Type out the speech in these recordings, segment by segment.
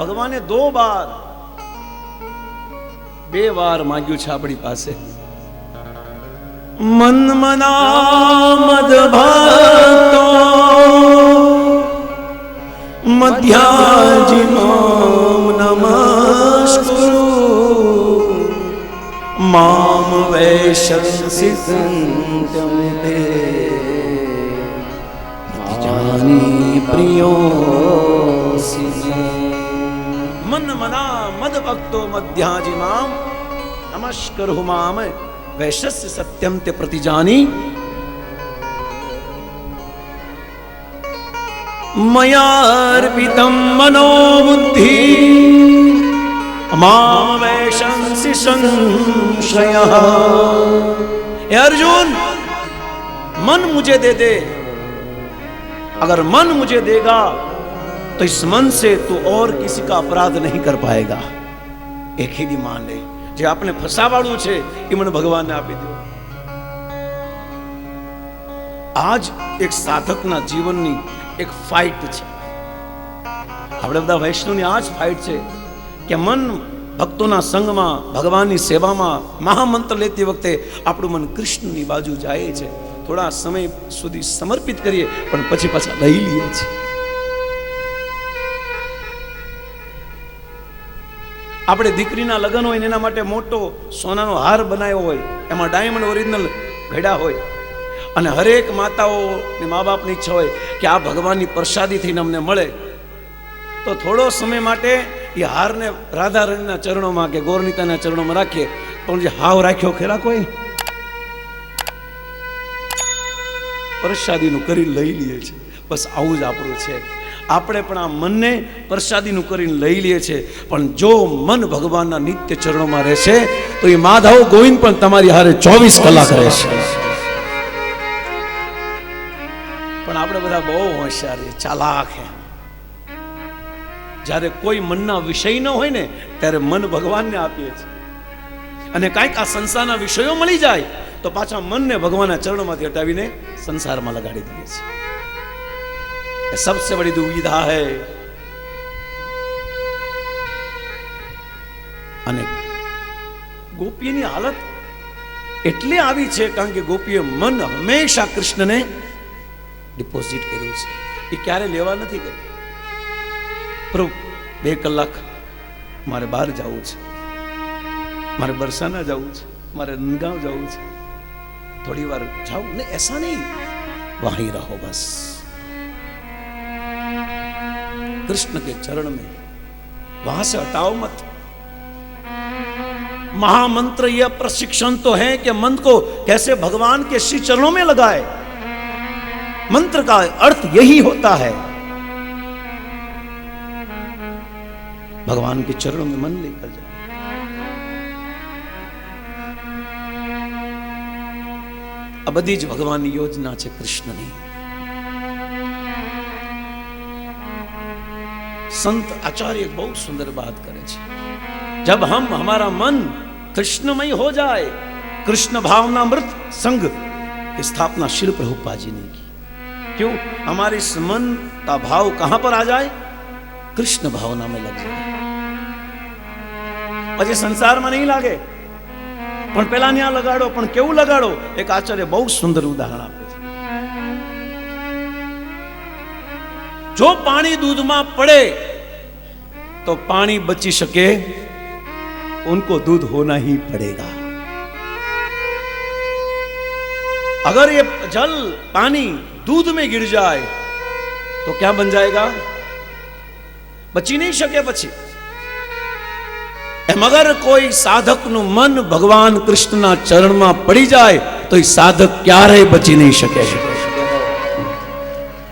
ભગવાને દો બાર. બે વાર માંગ્યું છે આપણી પાસે. મન મના મદ ભક્તો, મધ્યાજીનો નમસ્કુરુ. મામ વૈશંસી સંતમતે જાની પ્રિયો મન मन मना मद भक्तो मध्याजी माम नमस्कर माम वैश्य सत्यम ते प्रतिजानी। मयार्पितं मनो बुद्धि मामैशंसि अर्जुन, मन मुझे दे दे। अगर मन मुझे देगा तो इस मन से तू और किसी का अपराध नहीं कर पाएगा એક હીદી માન લે જે આપણે ફસાવાળું છે એ મને ભગવાનને આપી દો આજ એક સાધકના જીવનની એક ફાઇટ છે આપણે બધા વૈષ્ણવની આ જ ફાઇટ છે કે મન ભક્તોના સંગમાં ભગવાનની સેવામાં મહામંત્ર લેતી વખતે આપણું મન કૃષ્ણની બાજુ જાય છે થોડા સમય સુધી સમર્પિત કરીએ પણ પછી પાછા લઈ લઈએ છીએ આપણે દીકરીના લગ્ન હોય ને એના માટે મોટો સોનાનો હાર બનાવ્યો હોય, એમાં ડાયમંડ ઓરિજિનલ ઘડ્યા હોય. અને હરેક માતાઓ ને મા બાપની ઈચ્છા હોય કે આ ભગવાનની પ્રસાદી થઈને અમને મળે. તો થોડો સમય માટે એ હારને રાધારણીના ચરણોમાં કે ગોરનીતાના ચરણોમાં રાખીએ. પણ જે હાવ રાખ્યો ખરા કોઈ? પ્રસાદીનું કરી લઈ લઈએ છે. બસ આવું જ આપણું છે. આપણે પણ આ મનને પ્રસાદીનું કરીને લઈ લઈએ છીએ. પણ જો મન ભગવાનના નિત્ય ચરણોમાં રહેશે તો એ માધવ ગોવિંદ પણ તમારી હારે ચોવીસ કલાક રહેશે પણ આપણે બધા બહુ હોશિયાર છે ચાલાક હે. જ્યારે કોઈ મનના વિષય ન હોય ને, ત્યારે મન ભગવાનને આપીએ છીએ. અને કાંઈક આ સંસારના વિષયો મળી જાય, તો પાછા મનને ભગવાનના ચરણોમાંથી હટાવીને સંસારમાં લગાડી દઈએ છીએ. सबसे बड़ी दुविधा है અને ગોપીની હાલત એટલે આવી છે કારણ કે ગોપીએ મન હંમેશા કૃષ્ણને ડિપોઝિટ કર્યું છે એ ક્યારે લેવા નથી કર્યું પ્રભુ બે કલાક મારે બહાર જવું છે મારે બરસાના જવું છે મારે નંદગાંવ જવું છે थोड़ी बार जाओ नहीं ऐसा नहीं वहीं रहो बस कृष्ण के चरण में वहां से हटाओ मत महामंत्र यह प्रशिक्षण तो है कि मन को कैसे भगवान के श्री चरणों में लगाए मंत्र का अर्थ यही होता है भगवान के चरणों में मन लेकर जाए આ બધી જ ભગવાનની યોજના છે કૃષ્ણની संत आचार्य एक बहुत सुंदर बात करे छे जब हम हमारा मन कृष्णमय हो जाए कृष्ण भावनामृत संघ की स्थापना शिल प्रभुपा जी ने की क्यों हमारे इस मन का भाव कहां पर आ जाए कृष्ण भावना में लग जाए પછી સંસારમાં નહીં લાગે પણ પેલા ત્યાં લગાડો પણ કેવું લગાડો એક આચાર્ય બહુ સુંદર ઉદાહરણ આપે છે જો પાણી દૂધમાં પડે तो पानी बची सके उनको दूध होना ही पड़ेगा अगर ये जल पानी दूध में गिर जाए तो क्या बन जाएगा बची नहीं सके પછી એમ અગર કોઈ સાધકનું મન ભગવાન કૃષ્ણના ચરણમાં પડી જાય તો એ સાધક ક્યારેય બચી નહીં શકે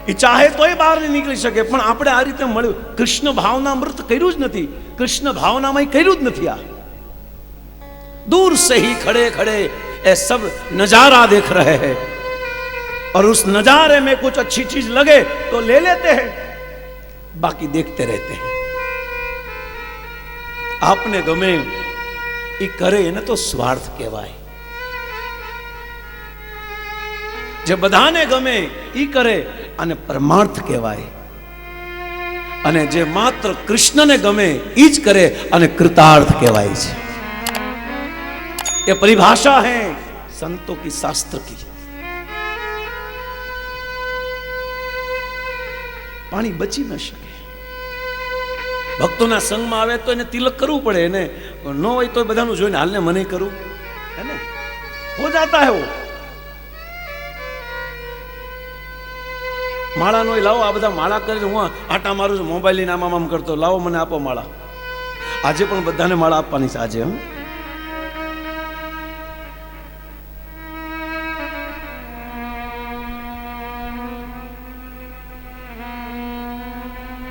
એ ચાહે તોય બહાર નહીં નીકળી શકે પણ આપણે આ રીતે મળ્યું કૃષ્ણ ભાવના અમૃત કર્યું જ નથી કૃષ્ણ ભાવનામાં કર્યું જ નથી આ दूर से ही खड़े खड़े ये सब नजारा देख रहे हैं और उस नजारे में कुछ अच्छी चीज लगे तो ले लेते हैं बाकी देखते रहते हैं આપને ગમે એ કરે એને તો સ્વાર્થ કહેવાય જે બધાને ગમે એ કરે આને પરમાર્થ કહેવાય. અને જે માત્ર કૃષ્ણને ગમે એ જ કરે અને કૃતાર્થ કહેવાય છે. એ પરિભાષા હે સંતો કી શાસ્ત્ર કી. પાણી બચી ન શકે. ભક્તોના સંગમાં આવે તો એને તિલક કરવું પડે એને. ન હોય તો બધાનું જોઈને હાલને મને કરું. હે ને? હો જાતા હે. વો માળા નો લાવો આ બધા માળા કરે છે. હું આટા મારું છું મોબાઈલ લઈને આમ આમ આમ કરતો લાવો મને આપો માળા આજે પણ બધાને માળા આપવાની છે આજે હં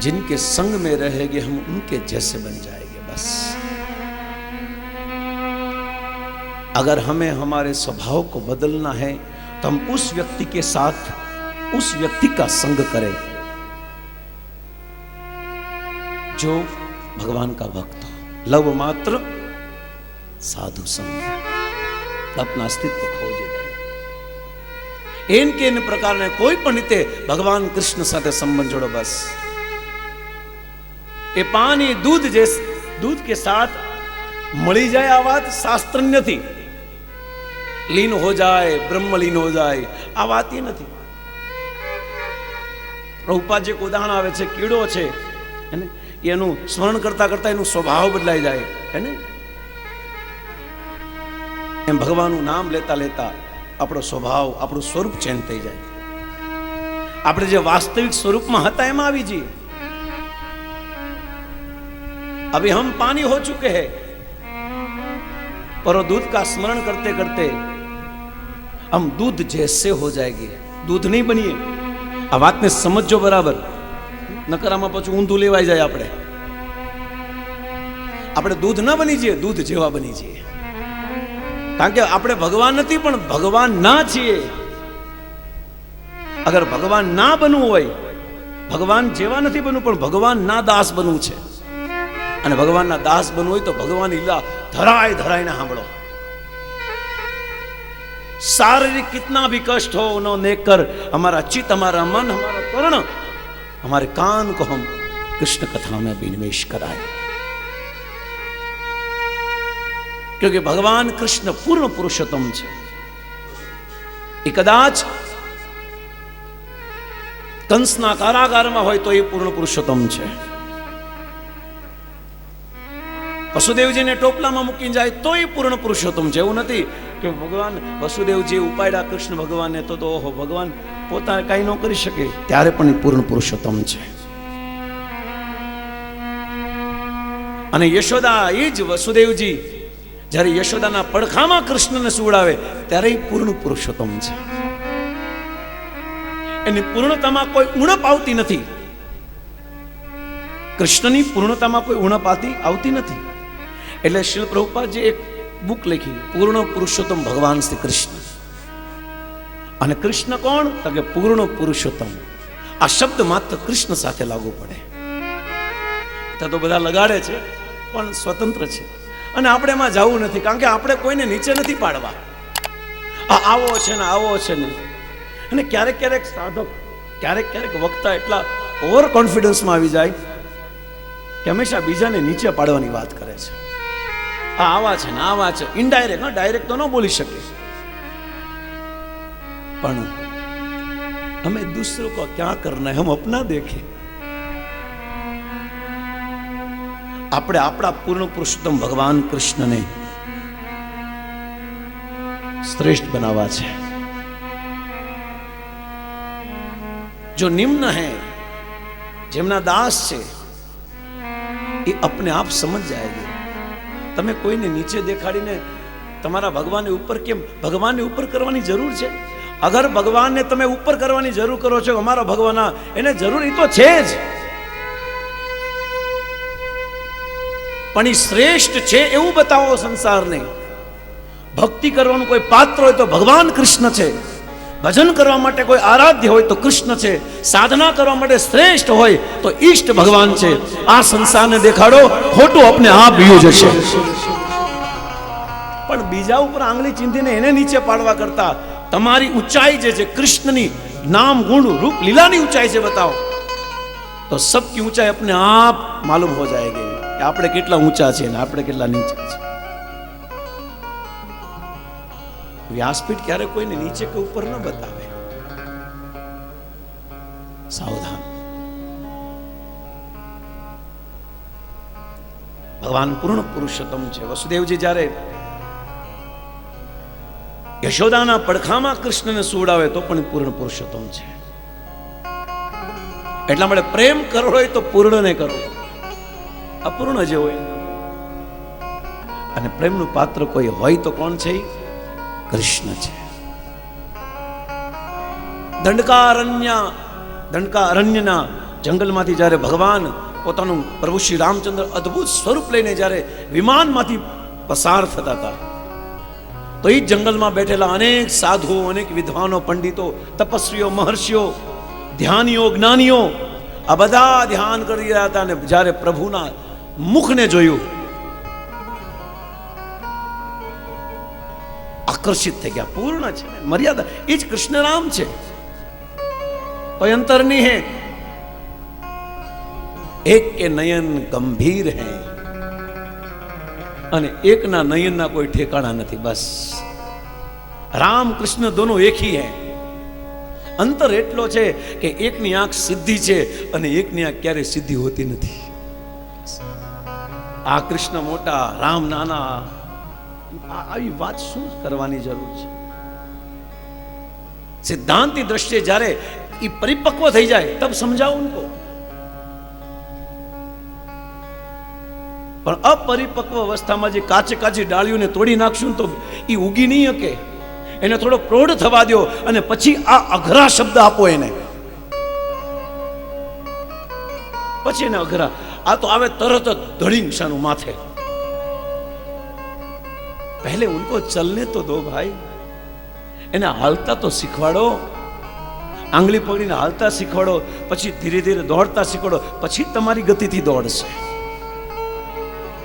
जिनके संग में रहेंगे हम उनके जैसे बन जाएंगे बस अगर हमें हमारे स्वभाव को बदलना है तो हम उस व्यक्ति के साथ उस व्यक्ति का संग करें जो भगवान का भक्त हो लव मात्र साधु संग अपना अस्तित्व खोजे એન કે એન પ્રકારને કોઈ પણ રીતે ભગવાન કૃષ્ણ સાથે સંબંધ જોડો બસ એ પાણી દૂધ જે દૂધ કે સાથ મળી જાય આ વાત શાસ્ત્ર નથી લીન હો જાય બ્રહ્મ લીન હો જાય આ વાત એ નથી પ્રભુપાદ એક ઉદાહરણ આવે છે, કીડો છે, એને એનું સ્મરણ કરતા કરતા એનું સ્વભાવ બદલાઈ જાય, હે ને? એમ ભગવાનનું નામ લેતા લેતા આપણો સ્વભાવ, આપણું સ્વરૂપ ચેન્જ થઈ જાય. આપણે જે વાસ્તવિક સ્વરૂપમાં હતા એમાં આવી જઈએ. અભી હમ પાણી હો ચુકે હે. પરો દૂધ કા સ્મરણ કરતે કરતે હમ દૂધ જૈસે હો જાયગે. દૂધ નહીં બનીએ. આ વાતને સમજો બરાબર. નકરામાં પછી ઊંધું લેવાઈ જાય આપણે. આપણે દૂધ ન બની જઈએ, દૂધ જેવા બની જઈએ. કારણ કે આપણે ભગવાન નથી, પણ ભગવાન ના છીએ. અગર ભગવાન ના બનવું હોય, ભગવાન જેવા નથી બનવું, પણ ભગવાન ના દાસ બનવું છે. અને ભગવાનના દાસ બનવું હોય તો ભગવાન લીલા ધરાય ને સાંભળો. शारीरिक कितना भी कष्ट हो उन्होंने कर हमारा चित हमारा मन हमारा कर्ण हमारे कान को हम कृष्ण कथा में विनिवेश कराए क्योंकि भगवान कृष्ण पूर्ण पुरुषोत्तम છે એ કદાચ કંસના કારાગારમાં હોય તો એ પૂર્ણ પુરુષોત્તમ છે વસુદેવજીને ટોપલામાં મૂકીને જાય, તોય પૂર્ણ પુરુષોત્તમ એવું નથી. કે ભગવાન, વસુદેવજી ઉપાડ્યા કૃષ્ણ ભગવાનને, તો તો ઓહો, ભગવાન પોતા કાંઈ ન કરી શકે. ત્યારે પણ પૂર્ણ પુરુષોત્તમ છે. અને યશોદા, એ જ વસુદેવજી, જ્યારે યશોદાના પડખામાં કૃષ્ણને સુવડાવે, ત્યારે એ પૂર્ણ પુરુષોત્તમ છે. એની પૂર્ણતામાં કોઈ ઉણપ આવતી નથી. કૃષ્ણની પૂર્ણતામાં કોઈ ઉણપ આવતી આવતી નથી. એટલે શ્રી પ્રભુપાદજી એક બુક લખી, પૂર્ણ પુરુષોત્તમ ભગવાન શ્રી કૃષ્ણ. અને કૃષ્ણ કોણ? તો કે પૂર્ણ પુરુષોત્તમ. આ શબ્દ માત્ર કૃષ્ણ સાથે લાગુ પડે. ત્યાં તો બધા લગાડે છે, પણ સ્વતંત્ર છે. અને આપણે એમાં જવું નથી, કારણ કે આપણે કોઈને નીચે નથી પાડવા. આ આવો છે ને આવો છે ને. અને ક્યારેક ક્યારેક સાધક, ક્યારેક ક્યારેક વક્તા એટલા ઓવર કોન્ફિડન્સમાં આવી જાય, કે હંમેશા બીજાને નીચે પાડવાની વાત કરે છે. આવા છે ને, આવા છે. ઇનડાયરેક્ટ હા ડાયરેક્ટ તો ન બોલી શકે. પણ અમે દૂસરો કો ક્યાં કરના હમ અપના દેખે. આપણે આપણા પૂર્ણ પુરુષોત્તમ ભગવાન કૃષ્ણને શ્રેષ્ઠ બનાવવા છે. જો નિમ્ન હે, જેમના દાસ છે, એ અપને આપ સમજ જાયગે તમે કોઈને નીચે દેખાડીને તમારા ભગવાનને ઉપર કેમ? ભગવાનને ઉપર કરવાની જરૂર છે? અગર ભગવાનને તમે ઉપર કરવાની જરૂર કરો છો, અમારા ભગવાન, એને જરૂર તો છે જ. પણ એ શ્રેષ્ઠ છે એવું બતાવો સંસારને. ભક્તિ કરવાનું કોઈ પાત્ર હોય તો ભગવાન કૃષ્ણ છે. ભજન કરવા માટે કોઈ આરાધ્ય હોય તો કૃષ્ણ છે સાધના કરવા માટે શ્રેષ્ઠ હોય તો ઈષ્ટ ભગવાન છે. આ સંસારને દેખાડો ખોટું આપણે આ બીયું પણ બીજા ઉપર આંગળી ચીંધીને એને નીચે પાડવા કરતા તમારી ઊંચાઈ જે છે કૃષ્ણની નામ ગુણ રૂપ લીલાની ઊંચાઈ છે બતાવો. તો સબકી ઊંચાઈ આપણે આપ માલુમ હો જાયગી. આપણે કેટલા ઊંચા છે ને આપણે કેટલા નીચા છે વ્યાસપીઠ ક્યારે કોઈને નીચે કે ઉપર ન બતાવે. સાવધાન. ભગવાન પૂર્ણ પુરુષોત્તમ છે. વસુદેવજી જ્યારે યશોદાના પડખામાં કૃષ્ણને સુવડાવે તો પણ પૂર્ણ પુરુષોત્તમ છે. એટલા માટે પ્રેમ કરો હોય તો પૂર્ણને કરો. અપૂર્ણ જે હોય. અને પ્રેમનું પાત્ર કોઈ હોય તો કોણ છે? કૃષ્ણ છે. દંડકારણ્ય, દંડકારણ્યના જંગલમાંથી જ્યારે ભગવાન પોતાનું પ્રભુ શ્રી રામચંદ્ર અદ્ભુત સ્વરૂપ લઈને જ્યારે વિમાનમાંથી પસાર થતા હતા, તો એ જંગલમાં બેઠેલા અનેક સાધુઓ અનેક વિદ્વાનો, પંડિતો, તપસ્વીઓ, મહર્ષિઓ, ધ્યાનીઓ, જ્ઞાનીઓ આ બધા ધ્યાન કરી રહ્યા હતા અને જ્યારે પ્રભુના મુખને જોયું આકર્ષિત થઈ ગયા, પૂર્ણ છે. મર્યાદા, એ જ કૃષ્ણરામ છે. કોઈ હે. એક કે નયન ગંભીર હે. અને એકના નયનના કોઈ ઠેકાણા નથી, બસ. રામ કૃષ્ણ દોનો એક હી. અંતર એટલો છે કે એકની આંખ સિદ્ધિ છે અને એકની આંખ ક્યારેય સિદ્ધિ હોતી નથી. આ કૃષ્ણ મોટા, રામ નાના આવી વાત શું કરવાની જરૂર છે? સિદ્ધાંતની દ્રષ્ટિએ જ્યારે એ પરિપક્વ થઈ જાય, તબ સમજાવો પણ અપરિપક્વ અવસ્થામાં જે કાચે કાચી ડાળીઓને તોડી નાખશું તો એ ઉગી નહીં શકે. એને થોડો પ્રૌઢ થવા દો અને પછી આ અઘરા શબ્દ આપો એને. પછી એને અઘરા. આ તો આવે તરત જ ધડી માથે. પહેલે ઉनको ચલને તો દો ભાઈ એને હાલતા તો શીખવાડો આંગળી પકડીને હાલતા શીખવાડો પછી ધીરે ધીરે દોડતા શીખવાડો પછી તમારી ગતિથી દોડશે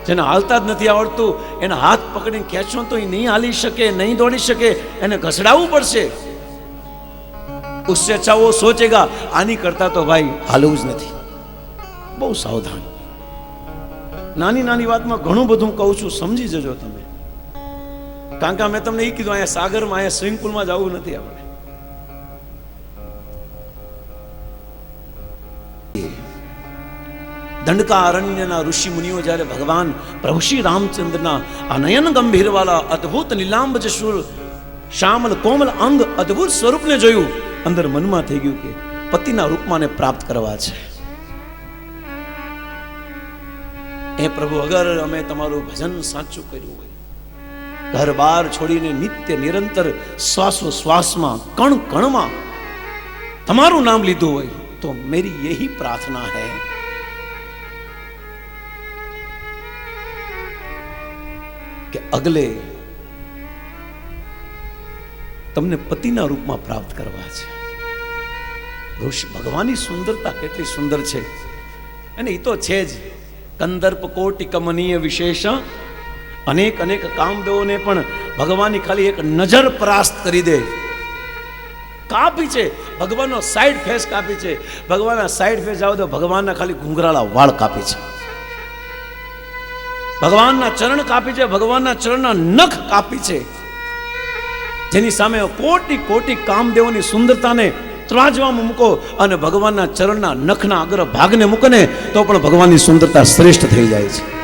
જેને હાલતા જ નથી આવડતું એને હાથ પકડીને ખેંચો તો એ નહીં હાલી શકે નહીં દોડી શકે એને ઘસડાવવું પડશે ઉસસે ચાવો સોચેગા આની કરતા તો ભાઈ હાલવું જ નથી બહુ સાવધાન નાની નાની વાતમાં ઘણું બધું કહું છું સમજી જજો તમે કારણ કે મેં તમને એ કીધું, અહીંયા સાગરમાં, અહીંયા સ્વિમિંગ પુલમાં જવું નથી આપણે. દંડકા અરણ્યના ઋષિ મુનિઓ જ્યારે ભગવાન પ્રભુ શ્રી રામચંદ્રના આ નયન ગંભીરવાલા અદ્ભુત નીલાંબ જશુર શ્યામલ કોમલ અંગ અદ્ભુત સ્વરૂપને જોયું, અંદર મનમાં થઈ ગયું કે પતિના રૂપમાં પ્રાપ્ત કરવા છે. એ પ્રભુ, અગર અમે તમારું ભજન સાચું કર્યું હોય ઘર છોડીને નિત્ય નિરંતર શ્વાસો કણ કણમાં તમારું નામ લીધું હોય તો મેરી યહી પ્રાર્થના હૈ. કે અગલે તમને પતિના રૂપમાં પ્રાપ્ત કરવા છે. ઋષિ ભગવાનની સુંદરતા કેટલી સુંદર છે. અને એ તો છે જ. કંદર્પ કોટી કમનીય વિશેષ અનેક અનેક કામદેવોને પણ ભગવાનની ખાલી એક નજર પરાસ્ત કરી દે. કાપી છે. ભગવાનનો સાઈડ ફેસ કાપી છે. ભગવાનના સાઈડ ફેસ આવો તો ભગવાનના ખાલી ઘૂંઘરાળા વાળ કાપી છે. ભગવાનના ચરણ કાપી છે. ભગવાનના ચરણના નખ કાપી છે. જેની સામે કોટી કોટી કામદેવોની સુંદરતાને ત્રાજવામાં મૂકો અને ભગવાનના ચરણના નખના અગ્ર ભાગને મૂકને તો પણ ભગવાનની સુંદરતા શ્રેષ્ઠ થઈ જાય છે.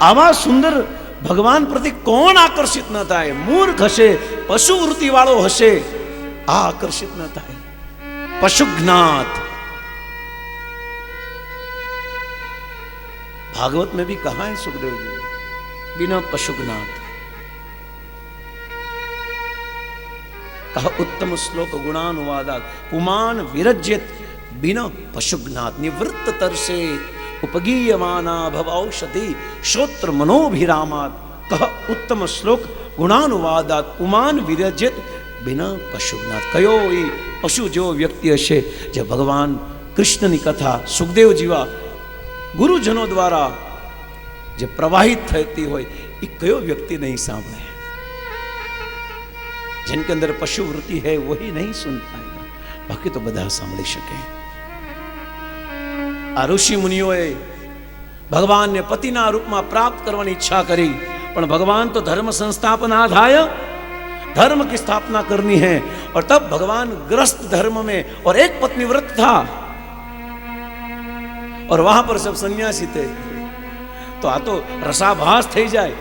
આવા સુંદર ભગવાન પ્રતિ કોણ આકર્ષિત ન થાય મૂર્ખ હશે પશુ વૃત્તિ વાળો હશે આ આકર્ષિત ન થાય પશુ જ્ઞાત भागवत में भी कहा है सुखदेव जी बिना पशुज्ञात कहा उत्तम श्लोक गुणानुवादात पुमान विरज्यत बिना पशुज्ञात निवृत्त तरसे उपगीयमाना भव औषधि श्रोत्र मनोभिरामात कह उत्तम श्लोक ગુણાનુવાદાત પુમાન વિરજિત બિના પશુજ્ઞાત કયો એ પશુ જેવો વ્યક્તિ હશે જે ભગવાન કૃષ્ણની કથા સુખદેવ જેવા ગુરુજનો દ્વારા જે પ્રવાહિત થતી હોય એ કયો વ્યક્તિ નહીં સાંભળે जिनके अंदर पशु वृत्ति है वही नहीं सुन पाएगा बाकी तो બધા સાંભળી શકે આ ઋષિ મુનિઓએ ભગવાનને પતિના રૂપમાં પ્રાપ્ત કરવાની ઈચ્છા કરી પણ ભગવાન તો ધર્મ संस्थापनाधाय धर्म की स्थापना करनी है और तब भगवान ग्रस्त धर्म में और एक पत्नी व्रत था और वहां पर सब सन्यासी थे तो आ तो रसाभास થઈ જાય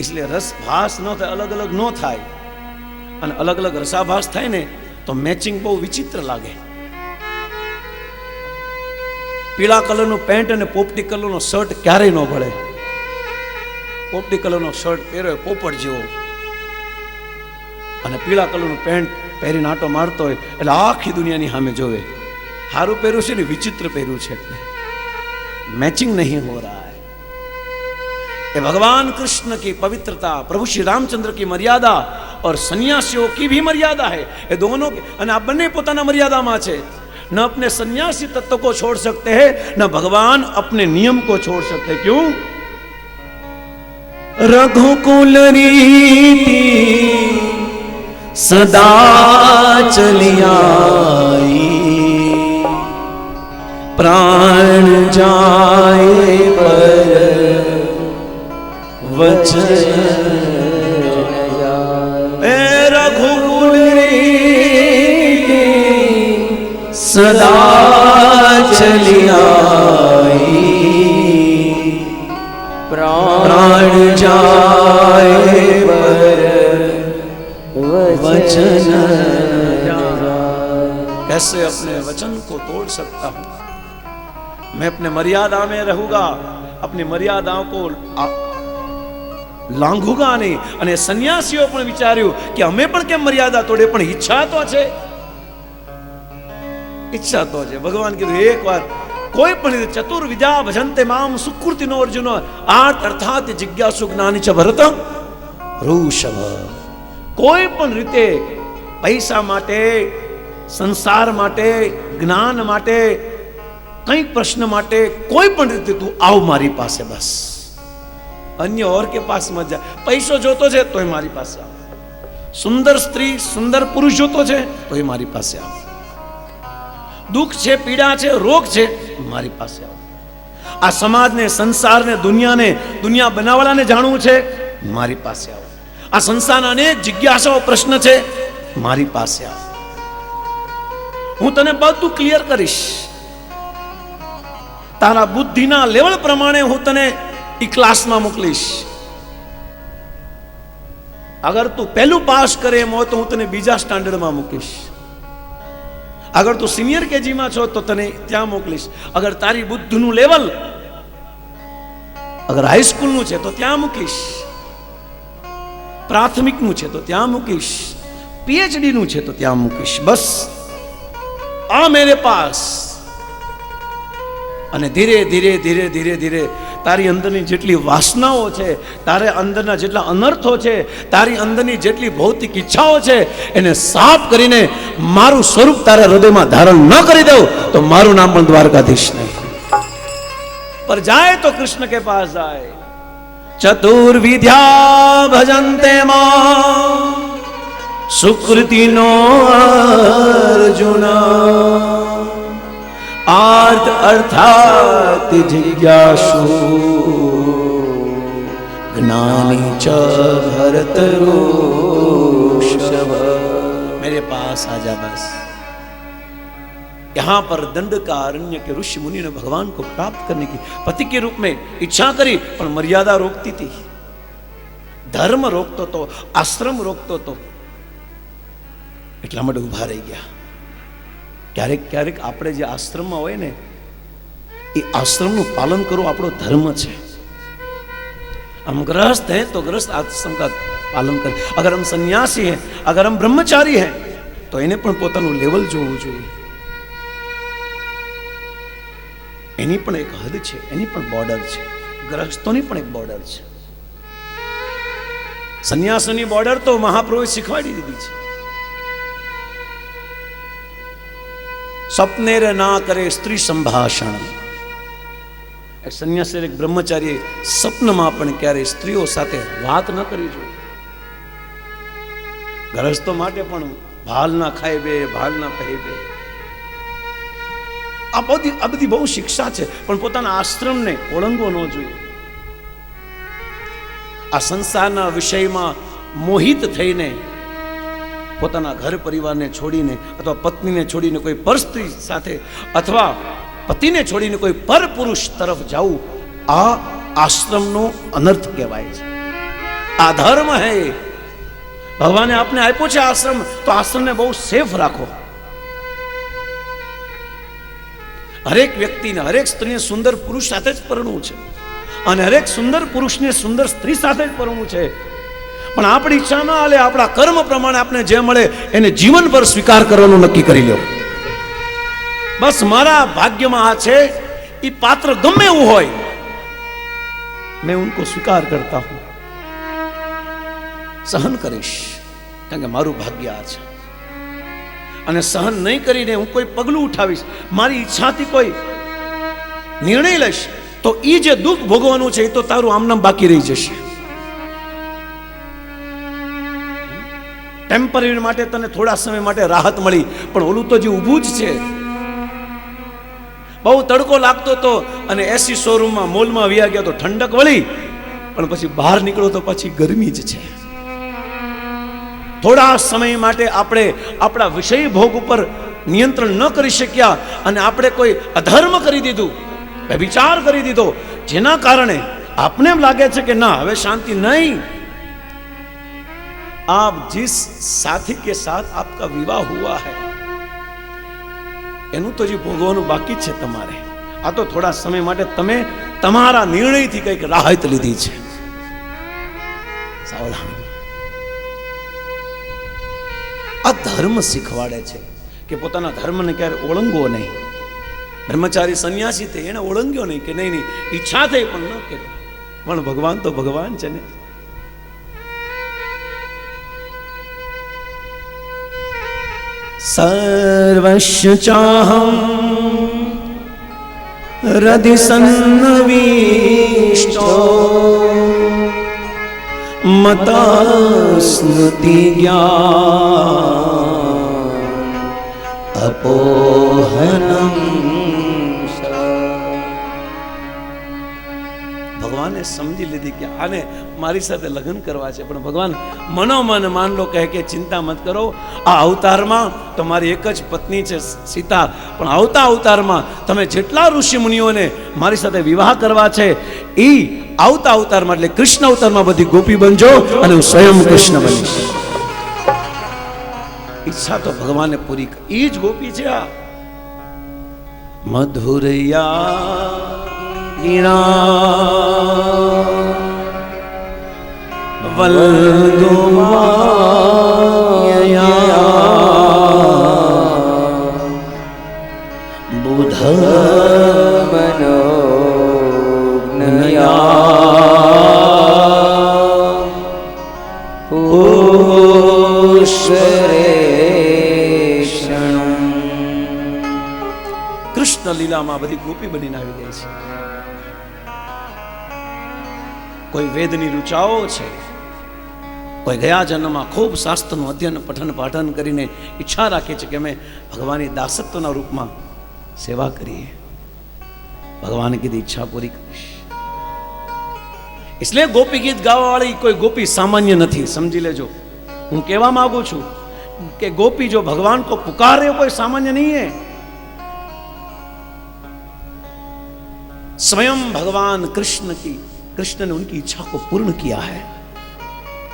इसलिए રસભાસ ન થાય અલગ અલગ ન થાય અને અલગ અલગ રસાભાસ થાય ને તો મેચિંગ બહુ વિચિત્ર લાગે પીળા કલરનું પેન્ટ અને પોપટી કલરનો શર્ટ ક્યારેય ન ભળે પોપટી કલરનો શર્ટ પહેર્યો હોય પોપટ જેવો અને પીળા કલરનું પેન્ટ પહેરીને આટો મારતો હોય એટલે આખી દુનિયાની સામે જોવે સારું પહેર્યું છે ને વિચિત્ર પહેર્યું છે એટલે मैचिंग नहीं हो रहा है ये भगवान कृष्ण की पवित्रता प्रभु श्री रामचंद्र की मर्यादा और सन्यासियों की भी मर्यादा है ये दोनों की અને આ બંને પોતાના મર્યાદામાં છે न अपने सन्यासी तत्व को छोड़ सकते हैं, न भगवान अपने नियम को छोड़ सकते। क्यों? रघुकुल रीति सदा चलियाई प्राण जाए पर वचन सदा चलियाई प्राण जाए पर वचन कैसे अपने वचन को तोड़ सकता हूं मैं अपने मर्यादा में रहूंगा अपनी मर्यादाओं को आ- લાંઘુગા નહીં અને સંન્યાસીઓ પણ વિચાર્યું કે અમે પણ કેમ મર્યાદા તોડે પણ ઈચ્છા તો છે ઈચ્છા તો છે. ભગવાન કીધું એક વાત કોઈ પણ રીતે ચતુર્વિદ્યા ભજંતે મામ સુકૃતિનો અર્જુન આર્થ અર્થાત જિજ્ઞાસુ જ્ઞાની છે ભરતમ ઋષભ. કોઈ પણ રીતે પૈસા માટે, સંસાર માટે, જ્ઞાન માટે કંઈક પ્રશ્ન માટે, કોઈ પણ રીતે તું આવ મારી પાસે બસ. અન્ય ઓર કે પાસ મત જા. પૈસો જોતો છે, તોય મારી પાસે આવ. સુંદર સ્ત્રી, સુંદર પુરુષ જોતો છે, તોય મારી પાસે આવ. દુઃખ છે, પીડા છે, રોગ છે મારી પાસે આવો. આ સમાજને, સંસારને, દુનિયાને, દુનિયા બનાવવાને જાણવું છે મારી પાસે આવો. આ સંસારના અનેક જિજ્ઞાસાઓ, પ્રશ્ન છે મારી પાસે આવો. હું તને બધું ક્લિયર કરીશ. તારા બુદ્ધિના લેવલ પ્રમાણે હું તને ઈ ક્લાસમાં મોકલીશ. અગર તું પહેલું પાસ કરે એમ હોય તો હું તને બીજા સ્ટાન્ડર્ડમાં મૂકીશ. અગર તું સિનિયર કેજીમાં છો તો તને ત્યાં મોકલીશ. અગર તારી બુદ્ધનું લેવલ અગર હાઈસ્કૂલનું છે તો ત્યાં મૂકીશ. પ્રાથમિકનું છે તો ત્યાં મૂકીશ. પીએચડીનું છે તો ત્યાં મૂકીશ. બસ. આ મેરે પાસ. અને ધીરે ધીરે ધીરે ધીરે ધીરે તારી અંદરની જેટલી વાસનાઓ છે, તારે અંદરના જેટલા અનર્થો છે, તારી અંદરની જેટલી ભૌતિક ઈચ્છાઓ છે, એને સાફ કરીને મારું સ્વરૂપ તારા હૃદયમાં ધારણ ન કરી દઉં, તો મારું નામ પણ દ્વારકાધીશ નહીં. પર જાય તો કૃષ્ણ કે પાસ જાય. ચતુર્વિધ્યા ભજંતે માં, સુકૃતિનો અર્જુના. આર્થ અર્થાત જિજ્ઞાસુ જ્ઞાની ચ ભરત मेरे पास आ जा बस यहाँ पर दंड का अरण्य के ऋषि मुनि ने भगवान को प्राप्त करने की पति के रूप में इच्छा करी पर मर्यादा रोकती थी ધર્મ રોકતો તો આશ્રમ રોકતો તો એટલા માટે ઊભા રહી ગયા ક્યારેક ક્યારેક આપણે જે આશ્રમમાં હોય ને એ આશ્રમનું પાલન કરવું આપણો ધર્મ છે हम गृहस्थ हैं तो गृहस्थ आश्रम का पालन करें अगर हम सन्यासी हैं अगर हम ब्रह्मचारी हैं તો એને પણ પોતાનું લેવલ જોવું જોઈએ એની પણ એક હદ છે એની પણ બોર્ડર છે ગ્રહસ્થોની પણ એક બોર્ડર છે સંન્યાસોની બોર્ડર તો મહાપ્રભુએ શીખવાડી દીધી છે સ્વપ્નેર ના કરે સ્ત્રી સંભાષણ. એક સંન્યાસી એક બ્રહ્મચારી સ્વપ્નમાં પણ ક્યારેય સ્ત્રીઓ સાથે વાત ન કરી જોઈએ. ગ્રહસ્થો માટે પણ ભાલ ના ખાય બે, ભાલ ના પહે બે. આ બધી આ બધી બહુ શિક્ષા છે, પણ પોતાના આશ્રમને ઓળંગવો ન જોઈએ. આ સંસારના વિષયમાં મોહિત થઈને પોતાના ઘર પરિવારને છોડીને અથવા પત્નીને છોડીને કોઈ પરસ્ત્રી સાથે અથવા પતિને છોડીને કોઈ પર પુરુષ તરફ જવું, આ આશ્રમનો અનર્થ કહેવાય છે. આ ધર્મ હે. ભગવાને આપને આપ્યો છે આશ્રમ, તો આશ્રમને બહુ સેફ રાખો. હરેક વ્યક્તિને, હરેક સ્ત્રીને સુંદર પુરુષ સાથે જ પરણવું છે. અને હરેક સુંદર પુરુષને સુંદર સ્ત્રી સાથે જ પરણવું છે. પણ આપણી ઈચ્છા ના હાલે આપણા કર્મ પ્રમાણે આપણે જે મળે એને જીવનભર સ્વીકાર કરવાનું નક્કી કરી લો બસ મારા ભાગ્યમાં આ છે એ પાત્ર ગમે એવું હોય, મેં ઉનકો સ્વીકાર કરતા હું. સહન કરીશ, કારણ કે મારું ભાગ્ય આ છે. અને સહન નહીં કરીને હું કોઈ પગલું ઉઠાવીશ, મારી ઈચ્છાથી કોઈ નિર્ણય લઈશ, તો એ જે દુઃખ ભોગવાનું છે એ તો તારું આમનામ બાકી રહી જશે. ટેમ્પરરી માટે તને થોડા સમય માટે રાહત મળી. પણ ઓલું તો જે ઊભું જ છે. બહુ તડકો લાગતો હતો અને એસી શોરૂમમાં મોલમાં વ્યા ગયા તો ઠંડક વળી. પણ પછી બહાર નીકળો તો પછી ગરમી જ છે. થોડા સમય માટે આપણે આપણા વિષય ભોગ ઉપર નિયંત્રણ ન કરી શક્યા અને આપણે કોઈ અધર્મ કરી દીધું વિચાર કરી દીધો, જેના કારણે આપને એમ લાગે છે કે ના, હવે શાંતિ નહીં. आप जिस साथी के साथ आपका विवाह हुआ है એનું તો જે ભોગવવાનું બાકી જ છે તમારે આ તો થોડા સમય માટે તમે તમારા નિર્ણયથી કંઈક રાહત લીધી છે સાવધાન આ ધર્મ શીખવાડે છે કે પોતાના ધર્મને ક્યારે ઓળંગવો નહીં બ્રહ્મચારી સંન્યાસી થઈ એને ઓળંગ્યો નહીં કે નહીં નહીં ઈચ્છા થઈ પણ ન કે પણ ભગવાન તો ભગવાન છે ને सर्वस्य चाहं हृदि सन्नवीष्टो मता स्मृति अपोहनम् ભગવાને સમજી લીધી કે આને મારી સાથે લગ્ન કરવા છે. પણ ભગવાન, મનોમન માનલો કહે કે ચિંતા મત કરો. આ અવતારમાં તો એક જ પત્ની છે સીતા. પણ આવતા અવતારમાં તમે જેટલા ઋષિ મુનિઓને મારી સાથે વિવાહ કરવા છે એ આવતા અવતારમાં એટલે કૃષ્ણ અવતારમાં બધી ગોપી બનજો અને હું સ્વયં કૃષ્ણ બનીશ. ઈચ્છા તો ભગવાને પૂરી એ જ ગોપી છે આ. મધુરયા बुध કૃષ્ણ લીલામાં બધી ગોપી બનીને આવી જાય છે કોઈ વેદની રૂચાઓ છે કોઈ ગયા જન્મમાં ખૂબ શાસ્ત્રનું અધ્યયન પઠન પાઠન કરીને ઈચ્છા રાખે છે કે અમે ભગવાનની દાસત્વના રૂપમાં સેવા કરીએ ભગવાને કીધી ઈચ્છા પૂરી કરીશ એટલે ગોપી ગીત ગાવાવાળી કોઈ ગોપી સામાન્ય નથી સમજી લેજો હું કહેવા માંગુ છું કે गोपी जो भगवान को पुकार रहे हो कोई सामान्य नहीं है स्वयं भगवान कृष्ण की कृष्ण ने उनकी इच्छा को पूर्ण किया है